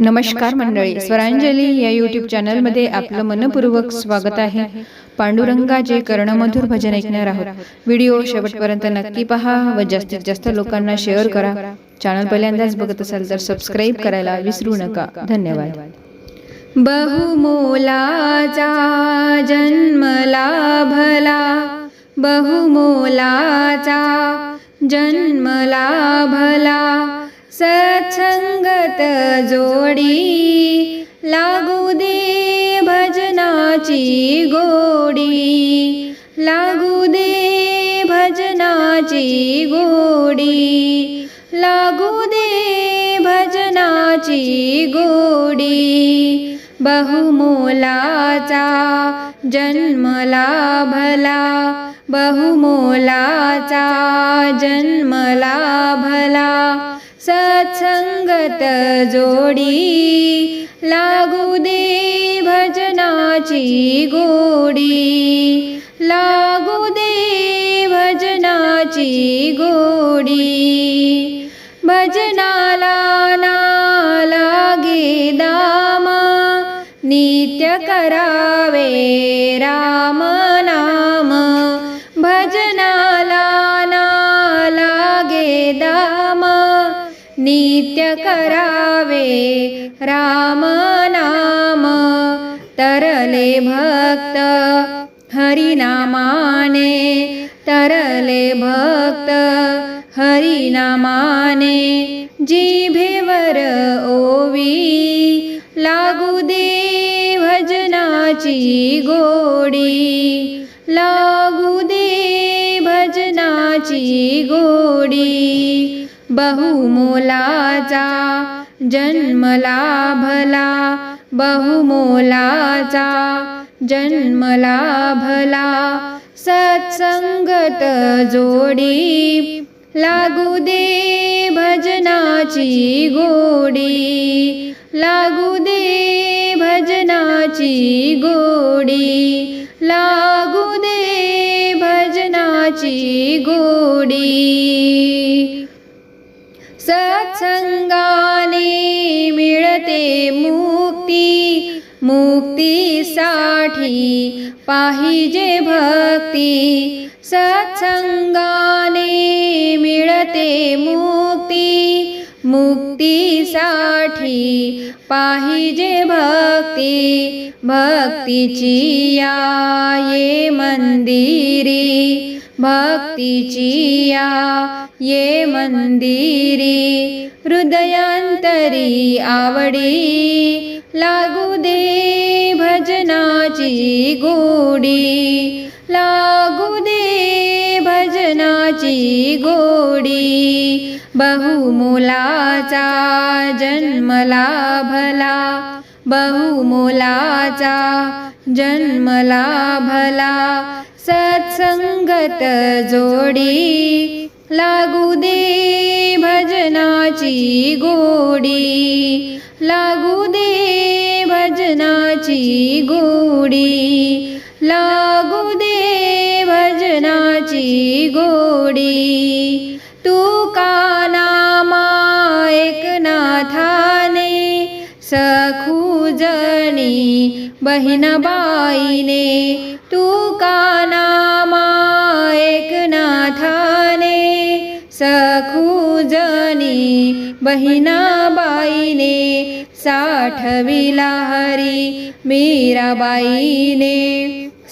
नमस्कार मंडळी. स्वरांजली या यूट्यूब चॅनलमध्ये आपलं मनपूर्वक स्वागत आहे. पांडुरंगाचे कर्णमधुर भजन ऐकणार आहोत. व्हिडिओ शेवटपर्यंत नक्की पहा व जास्तीत जास्त लोकांना शेअर करा. चॅनल पहिल्यांदाच बघत असाल तर सबस्क्राईब करायला विसरू नका. धन्यवाद. बहुमोलाचा जन्मला भला. बहुमोलाचा जन्मला भला. सत्संगत जोडी. लागू दे भजनाची गोडी. लागू दे भजनाची गोडी. लागू दे भजनाची गोडी. बहुमोलाचा जन्मला भला बहुमोलाचा जन्मला भला सत्संगत जोडी. लागू दे भजनाची गोडी. लागू दे भजनाची गोडी. भजनाला ना लागे दाम. नित्य करावे राम. नित्य करावे राम नाम तरले भक्त हरिनामाने तरले भक्त हरिनामाने जिभेवर ओवी लागू दे भजनाची गोडी लागू दे भजनाची गोडी बहुमोलाचा जन्मला भला बहुमोलाचा जन्मला भला सत्संगत जोडी लागू दे भजनाची गोडी लागू दे भजनाची गोडी लागू दे भजनाची गोडी. सत्संगाने मिळते मुक्ती. मुक्तीसाठी पाहिजे भक्ती. सत्संगाने मिळते मुक्ती. मुक्तीसाठी पाहिजे भक्ती. भक्तीची या ये मंदिरी. भक्तीची या ये मंदिरी. हृदयांतरी आवडी लागू दे भजनाची गोडी लागू दे वचनाची गोडी बहुमोलाचा जन्मला भला बहुमोलाचा जन्मला भला सत्संगत जोडी लागू दे भजनाची गोडी लागू दे भजनाची गोडी लागू दे ची गोडी. तू का नामा एकनाथाने सखूजणी बहिणबाईने तू का नामा एकनाथाने सखूजणी बहिणाबाईने साठविला हरी मीराबाईने.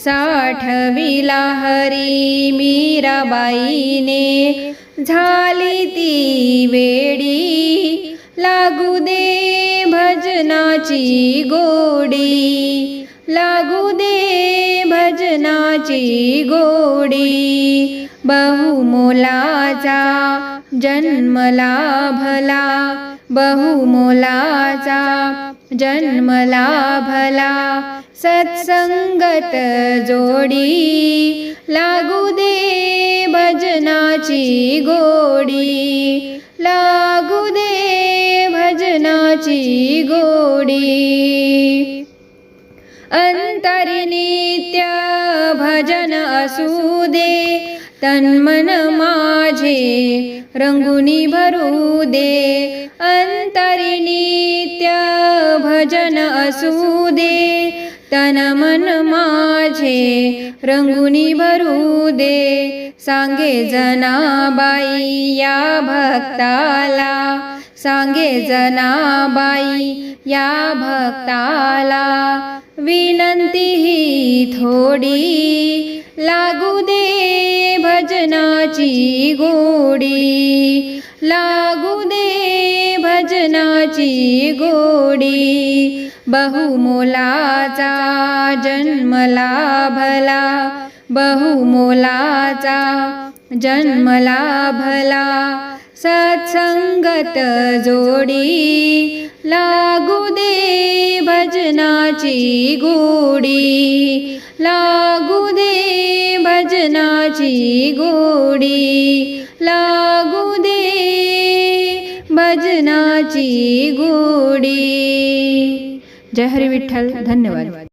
साठविला हरी मीराबाईने. झाली ती वेडी लागू दे भजनाची गोडी. लागू दे भजनाची गोडी. बहुमोलाचा जन्मला भला बहुमोलाचा जन्मला भला सत्संगत जोडी. लागू दे भजनाची गोडी. लागू दे भजनाची गोडी. अंतर्नित्य भजन असू दे तन्मन माझे रंगुनी भरू दे अंतरी नित्य भजन असू दे. तन मन माझे रंगुनी भरू दे सांगे जनाबाई या भक्ताला सांगे जनाबाई या भक्ताला विनंती थोडी लागू दे भजनाची गोडी. लागू दे भजनाची गोडी. बहुमोलाचा जन्मला भला बहुमोलाचा जन्मला भला संगत जोडी लागू दे भजनाची गोडी लागू दे भजनाची गोडी लागू दे भजनाची गोडी जय हरी विठ्ठल. धन्यवाद.